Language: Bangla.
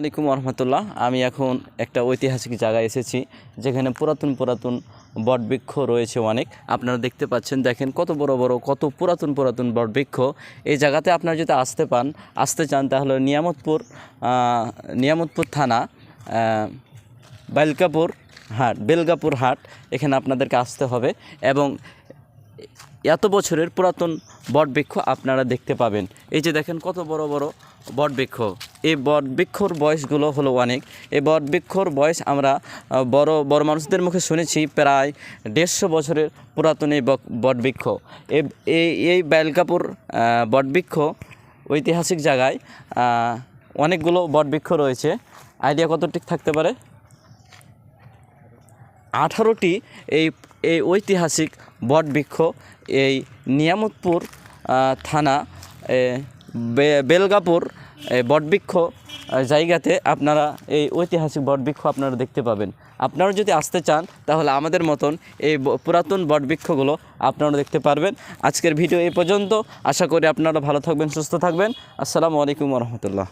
আলাইকুম রহমতুল্লাহ। আমি এখন একটা ঐতিহাসিক জায়গায় এসেছি যেখানে পুরাতন পুরাতন বটবৃক্ষ রয়েছে অনেক। আপনারা দেখতে পাচ্ছেন দেখেন কত বড় বড় কত পুরাতন পুরাতন বটবৃক্ষ। এই জায়গাতে আপনারা যদি আসতে পান আসতে চান তাহলে নিয়ামতপুর নিয়ামতপুর থানা আহ, বাইলকাপুর হাট বেলগাপুর হাট এখানে আপনাদেরকে আসতে হবে। এবং এত বছরের পুরাতন বটবৃক্ষ আপনারা দেখতে পাবেন। এই যে দেখেন কত বড় বড় বটবৃক্ষ। এই বটবৃক্ষর বয়সগুলো হলো অনেক। এই বটবৃক্ষর বয়স আমরা বড় বড় মানুষদের মুখে শুনেছি প্রায় দেড়শো বছরের পুরাতন এই বক- বটবৃক্ষ। এই- বেলকাপুর বটবৃক্ষ ঐতিহাসিক জায়গায় অনেকগুলো বটবৃক্ষ রয়েছে। আইডিয়া কত ঠিক থাকতে পারে? আঠারোটি এই এই ঐতিহাসিক বটবৃক্ষ এই নিয়ামতপুর থানা বেলগাপুর বটবৃক্ষ জায়গাতে আপনারা এই ঐতিহাসিক বটবৃক্ষ আপনারা দেখতে পাবেন। আপনারা যদি আসতে চান, তাহলে আমাদের মতন এই পুরাতন বটবৃক্ষগুলো আপনারা দেখতে পারবেন। আজকের ভিডিও এই পর্যন্ত। আশা করি আপনারা ভালো থাকবেন, সুস্থ থাকবেন। আসসালামু আলাইকুম রহমতুল্লাহ।